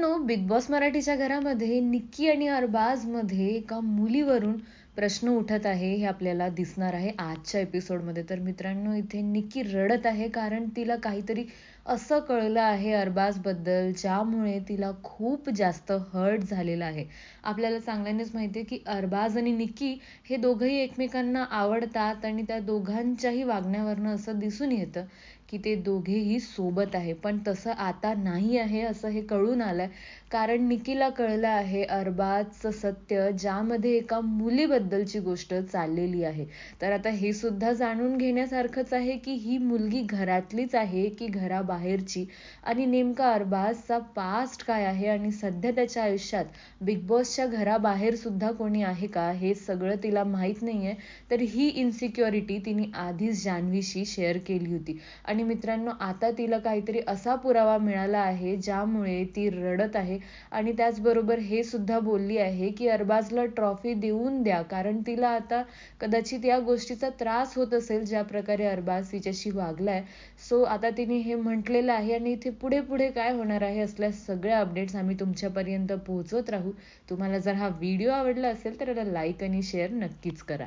मित्रांनो big boss मराठीच्या घरामध्ये निक्की आणि अरबाजमध्ये एका मुलीवरून प्रश्न उठत आहे हे आपल्याला दिसणार आहे आजच्या एपिसोडमध्ये. तर मित्रांनो इथे निक्की रडत आहे कारण तिला काहीतरी असं कळलं आहे अरबाजबद्दल ज्यामुळे तिला खूप जास्त हर्ट झालेलं आहे. आपल्याला चांगल्यानेच माहिती आहे की अरबाज आणि निक्की हे दोघंही एकमेकांना आवडतात आणि त्या दोघांच्याही वागण्यावरनं असं दिसून येतं की ते दोघेही सोबत आहे. पण तसं आता नाही आहे असं हे कळून आलंय. कारण निकीला कळलं आहे अरबाजचं सत्य ज्यामध्ये एका मुलीबद्दल बद्दलची गोष्ट चाललेली आहे. तर आता हे सुद्धा जाणून घेण्यासारखंच आहे की ही मुलगी घरातलीच आहे की घराबाहेरची? आणि नेमका अरबाजचा पास्ट काय आहे? आणि सध्या त्याच्या आयुष्यात बिग बॉसच्या घराबाहेर सुद्धा कोणी आहे का? हे सगळं तिला माहीत नाही आहे तर ही इन्सिक्युरिटी तिने आधीच जान्हवीशी शेअर केली होती. आणि मित्रांनो आता तिला काहीतरी असा पुरावा मिळाला आहे ज्यामुळे ती रडत आहे. आणि त्याचबरोबर हे सुद्धा बोलली आहे की अरबाजला ट्रॉफी देऊन द्या. कारण तिला आता कदाचित या गोष्टीचा त्रास होत असेल ज्या प्रकारे अरबाज तिच्याशी वागलाय. सो आता तिने हे म्हटलेलं आहे आणि इथे पुढे पुढे काय होणार आहे असल्या सगळ्या अपडेट्स आम्ही तुमच्यापर्यंत पोहोचवत राहू. तुम्हाला जर हा व्हिडिओ आवडला असेल तर याला लाईक आणि शेअर नक्कीच करा.